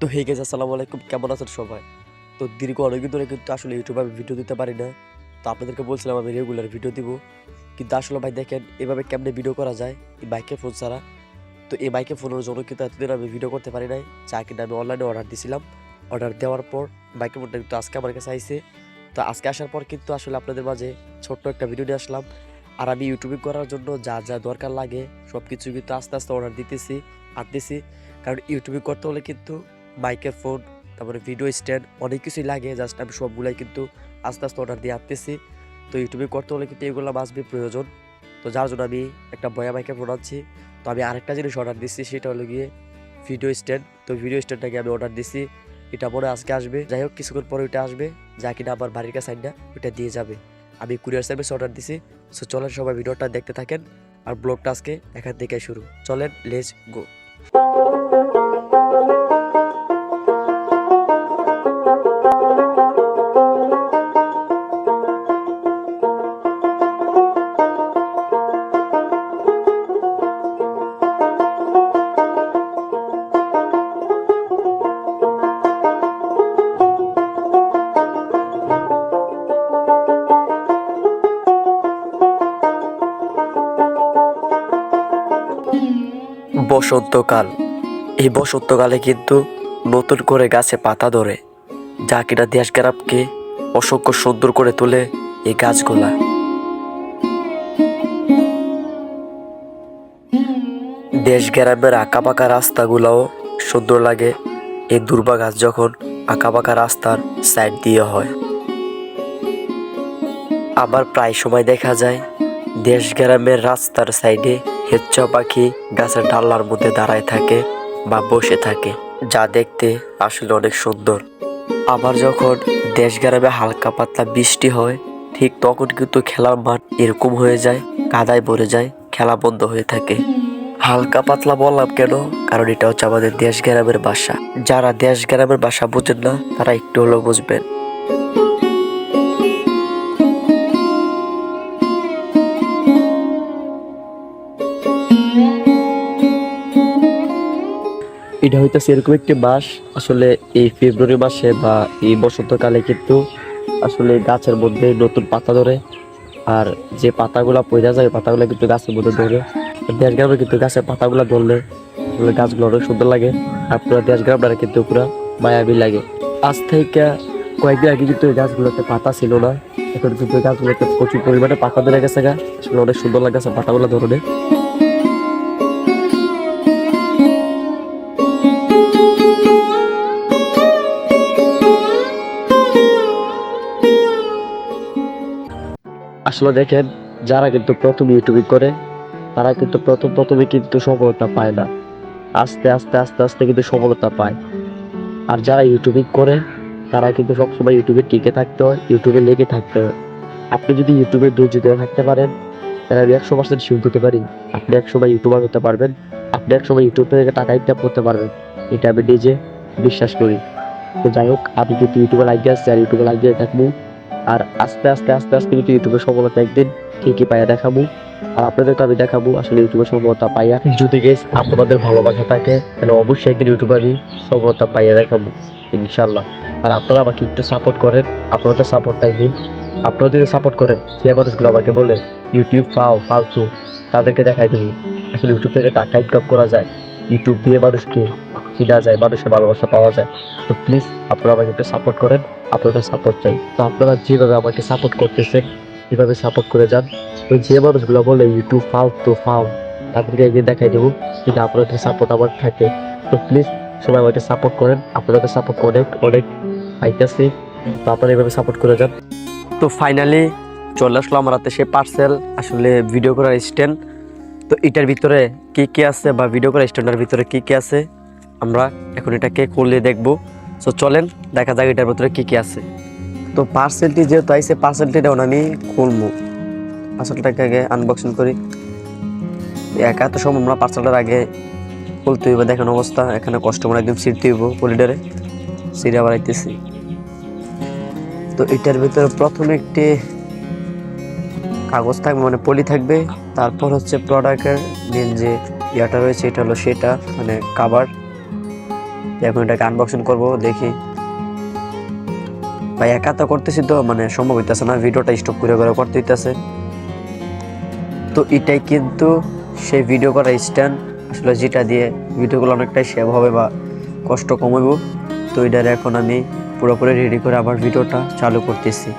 তো হে গেছে আসসালামু আলাইকুম। কেমন আছেন সবাই? তো দীর্ঘ অনেকদিন ধরে কিন্তু আসলে ইউটিউবে আমি ভিডিও দিতে পারি না। তো আপনাদেরকে বলছিলাম আমি রেগুলার ভিডিও দিব। কিন্তু আসলে ভাই দেখেন, এভাবে কেমনে ভিডিও করা যায়? এই বাইকে ফোন ছাড়া। তো এই বাইকে ফোনের জন্য কিন্তু এতদিন আমি ভিডিও করতে পারি নাই। যা কিনা আমি অনলাইনে অর্ডার দিছিলাম। অর্ডার দেওয়ার পর বাইকের ফোনটা কিন্তু আজকে আমার কাছে আইছে। তো আজকে আসার পর কিন্তু আসলে আপনাদের মাঝে ছোট্ট একটা ভিডিও নিয়ে আসলাম। আর আমি ইউটিউবিং করার জন্য যা যা দরকার লাগে সব কিছু কিন্তু আস্তে আস্তে অর্ডার দিতেছি, আনতেছি। কারণ ইউটিউবিং করতে হলে কিন্তু মাইকের ফোন তারপরে ভিডিও স্ট্যান্ড অনেক কিছুই লাগে জাস্ট আমি সবগুলাই কিন্তু আস্তে আস্তে অর্ডার দিয়ে আনতেছি। তো ইউটিউবে করতে হলে কিন্তু এগুলো মাসবি প্রয়োজন। তো যার জন্য আমি একটা বয়া মাইকের ফোন আনছি। তো আমি আরেকটা জিনিস অর্ডার দিচ্ছি সেটা হলো গিয়ে ভিডিও স্ট্যান্ড তো ভিডিও স্ট্যান্ডটাকে আমি অর্ডার দিচ্ছি এটা মনে আজকে আসবে। যাই হোক, কিছুক্ষণ পরে ওইটা আসবে। যা কিনা আমার বাড়ির কাছে আইনা, ওইটা দিয়ে যাবে। আমি কুরিয়ার সার্ভিস অর্ডার দিছি। সো চলেন সবাই ভিডিওটা দেখতে থাকেন। আর ব্লগটা আজকে এখান থেকে শুরু। চলেন লেজ গো বসন্তকাল। এই বসন্তকালে কিন্তু নতুন করে গাছে পাতা ধরে। যা কিনা দেশ গ্রামকে অসংখ্য সুন্দর করে তোলে এই গাছগুলা। দেশ গ্রামের আঁকাবাঁকা রাস্তাগুলোও সুন্দর লাগে। এই দুর্বা গাছ যখন আঁকাবাঁকা রাস্তার সাইড দিয়ে হয়। আবার প্রায় সময় দেখা যায় দেশ গ্রামের রাস্তার সাইডে হেচ্চা পাখি গাছের ডাল্লার মধ্যে দাঁড়ায় থাকে বা বসে থাকে, যা দেখতে আসলে অনেক সুন্দর। আবার যখন দেশ গ্রামে হালকা পাতলা বৃষ্টি হয়, ঠিক তখন কিন্তু খেলার মাঠ এরকম হয়ে যায়, কাদায় ভরে যায়, খেলা বন্ধ হয়ে থাকে। হালকা পাতলা বললাম কেন? কারণ এটা হচ্ছে আমাদের দেশ গ্রামের বাসা। যারা দেশ গ্রামের বাসা বোঝেন না, তারা একটু হলেও বুঝবেন। এটা হইতেছে এরকম একটি মাস। আসলে এই ফেব্রুয়ারি মাসে বা এই বসন্তকালে কিন্তু আসলে গাছের মধ্যে নতুন পাতা ধরে। আর যে পাতাগুলা পয়দা যায়, পাতাগুলো কিন্তু গাছের মধ্যে ধরে। দেশ গ্রামে কিন্তু গাছের পাতাগুলা ধরলে গাছগুলো অনেক সুন্দর লাগে। আর পুরো দেশ গ্রামটা কিন্তু পুরো মায়াবী লাগে। আজ থেকে কয়েকদিন আগে কিন্তু এই গাছগুলোতে পাতা ছিল না। এখন কিন্তু গাছগুলোতে প্রচুর পরিমাণে পাতা ধরে গেছে গা। আসলে অনেক সুন্দর লাগছে পাতাগুলো ধরনে আসলে দেখেন, যারা কিন্তু প্রথম ইউটিউবিং করে, তারা কিন্তু প্রথম প্রথমে কিন্তু সফলতা পায় না। আস্তে আস্তে আস্তে আস্তে কিন্তু সফলতা পায়। আর যারা ইউটিউবিং করে, তারা কিন্তু সবসময় ইউটিউবে টিকে থাকতে হয় ইউটিউবে লেগে থাকতে হয়। আপনি যদি ইউটিউবে ধৈর্য ধরে থাকতে পারেন, তাহলে আমি একশো পার্সেন্ট শিওর দিতে পারি। আপনি একসময় ইউটিউবার হতে পারবেন, আপনি একসময় ইউটিউব থেকে টাকা ইনকাম করতে পারবেন। এটা আমি নিজে বিশ্বাস করি। তো যাই হোক, আমি কিন্তু ইউটিউবে লাগিয়ে আসছি আর ইউটিউবে লাগিয়ে থাকব আর আস্তে আস্তে আস্তে আস্তে কিন্তু ইউটিউবে সফলতা একদিন ঠিকই পাইয়া দেখাবো। আর আপনাদেরকে আমি দেখাবো, আসলে ইউটিউবে সফলতা পাইয়া যদি গেস আপনাদের ভালোবাসা থাকে, তাহলে অবশ্যই একদিন ইউটিউবারই সফলতা পাইয়া দেখাবো ইনশাল্লাহ আর আপনারা আমাকে একটু সাপোর্ট করেন আপনাদের সাপোর্টটাই দিন আপনারা যদি সাপোর্ট করেন যে মানুষগুলো আমাকে বলে ইউটিউব পাও, ফালতু, তাদেরকে দেখাই দেবো। আসলে ইউটিউব থেকে টাকা ইনকাম করা যায়। ইউটিউব দিয়ে মানুষকে চিনা যায়, মানুষের ভালোবাসা পাওয়া যায়। তো প্লিজ আপনারা আমাকে একটু সাপোর্ট করেন, আপনাদের সাপোর্ট চাই। তো আপনারা যেভাবে আমাকে সাপোর্ট করতেছেন এভাবে সাপোর্ট করে যান, তো যে মানুষগুলো বলে ইউটিউব ফাল তো ফাল তাদেরকে একদিন দেখাই দেবো কিন্তু আপনাদের সাপোর্ট আমার থাকে। তো প্লিজ সবাই আমাকে সাপোর্ট করেন, আপনাদের সাপোর্ট অনেক অনেক পাইতেছি তো আপনারা এভাবে সাপোর্ট করে যান। তো ফাইনালি চলে আসলো আমার হাতে সে পার্সেল আসলে ভিডিও করার স্ট্যান্ড তো এটার ভিতরে কি কি আছে বা ভিডিও করার স্ট্যান্ডের ভিতরে কি কি আছে? আমরা এখন এটাকে খুলে দেখব। সো চলেন, দেখা যাক এটার ভিতরে কি কি আছে। তো পার্সেলটি যেহেতু আইসে পার্সেলটি এখন আমি খুলবো। পার্সেলটাকে আগে আনবক্সিং করি। একা তো সব আমরা পার্সেলটার আগে খুলতে হইব, দেখেন অবস্থা। এখানে কাস্টমার একদম সিট দিব করিডোরে সিটে আবার আইতেছি। তো এটার ভিতরে প্রথমে একটি কাগজ থাকবে মানে পলি থাকবে। তারপর হচ্ছে প্রোডাক্টের মেন যে ইয়াটা রয়েছে, এটা হলো সেটা মানে কাভার তো এখন এটাকে আনবক্সিং করব, দেখি। ভাই, একা তো করতেছি তো মানে সম্ভব হইতেছে না, ভিডিওটা স্টপ করে করে করতে হইতেছে। তো এটাই কিন্তু সেই ভিডিও করা স্ট্যান্ড আসলে যেটা দিয়ে ভিডিওগুলো অনেকটাই সেভ হবে বা কষ্ট কমাবো তো এটার এখন আমি পুরোপুরি রেডি করে আবার ভিডিওটা চালু করতেছি।